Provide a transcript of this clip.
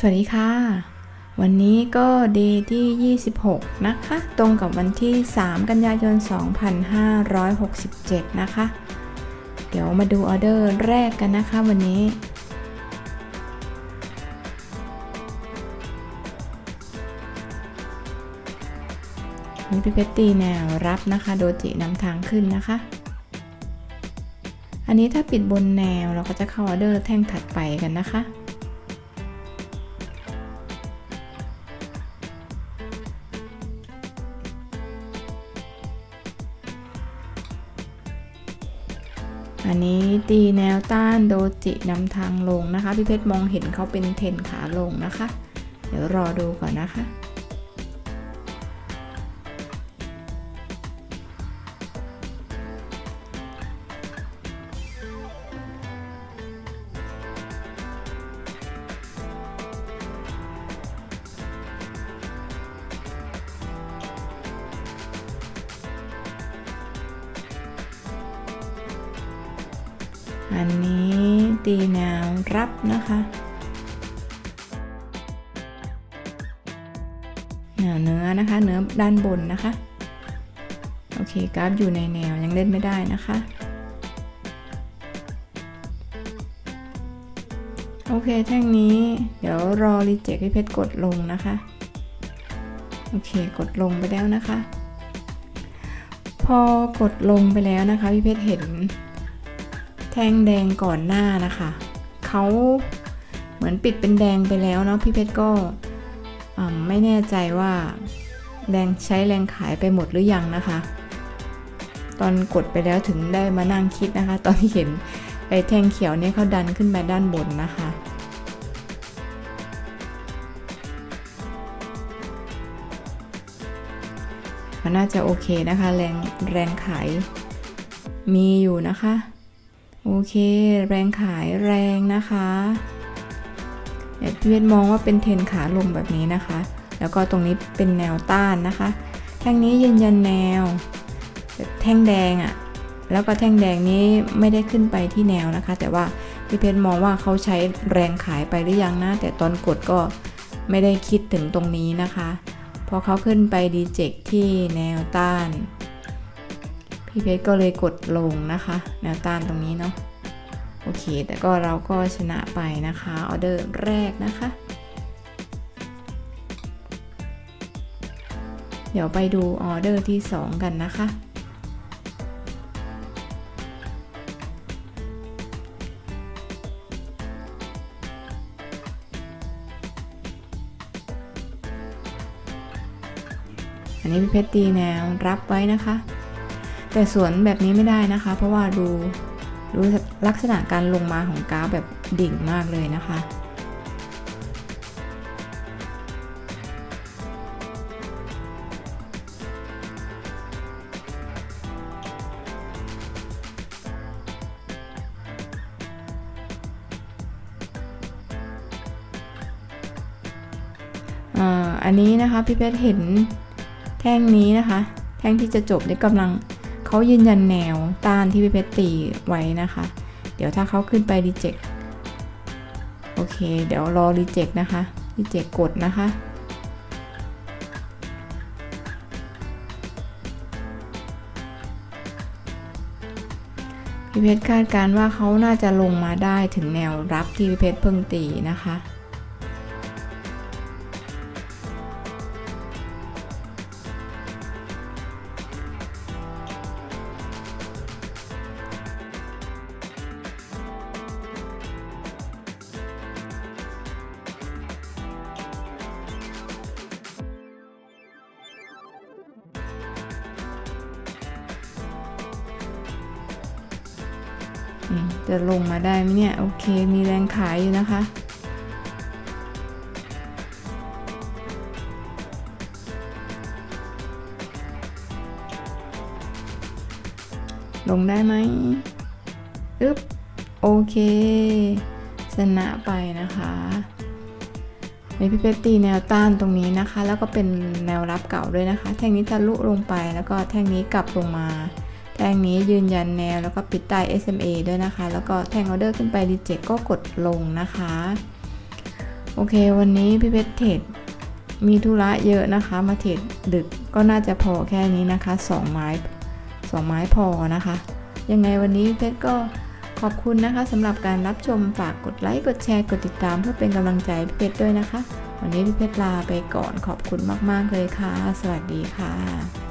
สวัสดีค่ะ วันนี้ก็ day ที่ 26 นะคะ ตรงกับวันที่ 3 กันยายน 2567 นะคะ เดี๋ยวมาดูออเดอร์แรกกันนะคะวันนี้ นี่พี่เพชรตีแนวรับนะคะ โดจินำทางขึ้นนะคะ อันนี้ถ้าปิดบนแนวเราก็จะเข้าออเดอร์แท่งถัดไปกันนะคะ อันนี้ตีแนวต้านโดจินำทางลงนะคะ พี่เพชรมองเห็นเขาเป็นเทนขาลงนะคะ เดี๋ยวรอดูก่อนนะคะ อันนี้ตีแนวรับนะคะแนวเนื้อนะคะ เนื้อด้านบนนะคะ โอเคกราฟอยู่ในแนวยังเล่นไม่ได้นะคะ โอเคแท่งนี้เดี๋ยวรอรีเจ็คให้เพชรกดลงนะคะ โอเคกดลงไปแล้วนะคะ พอกดลงไปแล้วนะคะพี่เพชรเห็น ท่งแดงก่อนหน้านะคะเขาเหมือนปิดเป็นแดงไปแล้วเนาะพี่เพชรก็ไม่แน่ใจว่าแรงใช้แรงขายไปหมดหรือยังนะคะ ตอนกดไปแล้วถึงได้มานั่งคิดนะคะ ตอนที่เห็นไอ้แท่งเขียวเนี่ยเขาดันขึ้นไปด้านบนนะคะก็น่าจะโอเคนะคะ แรงแรงขายมีอยู่นะคะ โอเค แรงขายแรงนะคะเดี๋ยวพี่เวทมองว่าเป็นเทรนขาลงแบบนี้นะคะ แล้วก็ตรงนี้เป็นแนวต้านนะคะ แท่งนี้ยืนยันแนว แท่งแดงอะ่ะ แล้วก็แท่งแดงนี้ไม่ได้ขึ้นไปที่แนวนะคะ แต่ว่าพี่เพชรมองว่าเขาใช้แรงขายไปหรือยังนะ แต่ตอนกดก็ไม่ได้คิดถึงตรงนี้นะคะ พอเขาขึ้นไปดีเจกที่แนวต้าน พี่เพชรก็เลยกดลงนะคะแนวต้านตรงนี้เนาะโอเค แต่ก็เราก็ชนะไปนะคะออเดอร์แรกนะคะ เดี๋ยวไปดูออเดอร์ที่ 2 กันนะคะอันนี้พี่เพชรตีแนวรับไว้นะคะ แต่สวนแบบนี้ไม่ได้นะคะ เพราะว่าดูดูลักษณะการลงมาของกราฟแบบดิ่งมากเลยนะคะอ่าอันนี้นะคะพี่เพชรเห็นแท่งนี้นะคะ แท่งที่จะจบนี่กำลัง เขายืนยันแนวต้านที่พี่เพชรตีไว้นะคะ เดี๋ยวถ้าเขาขึ้นไปรีเจ็คโอเค เดี๋ยวรอรีเจ็คนะคะรีเจ็คกดนะคะพี่เพชรคาดการว่าเขาน่าจะลงมาได้ถึงแนวรับที่พี่เพชรเพิ่งตีนะคะ จะลงมาได้ไหมเนี่ย โอเค มีแรงขายอยู่นะคะ ลงได้ไหมอึ๊บ โอเค ชนะไปนะคะในพี่เพชรตีแนวต้านตรงนี้นะคะ แล้วก็เป็นแนวรับเก่าด้วยนะคะ แท่งนี้ทะลุลงไปแล้วก็แท่งนี้กลับลงมา แท่งนี้ยืนยันแนวแล้วก็ปิดใต้ SMA ด้วยนะคะ แล้วก็แท่งออเดอร์ขึ้นไปรีเจ็คก็กดลงนะคะ โอเค วันนี้พี่เพชรเทรดมีธุระเยอะนะคะ มาเทรดดึกก็น่าจะพอแค่นี้นะคะสองไม้สองไม้พอนะคะ ยังไงวันนี้เพชรก็ขอบคุณนะคะสำหรับการรับชมฝากกดไลค์กดแชร์กดติดตามเพื่อเป็นกำลังใจพี่เพชรด้วยนะคะ วันนี้พี่เพชรลาไปก่อนขอบคุณมาก ๆ เลยค่ะ สวัสดีค่ะ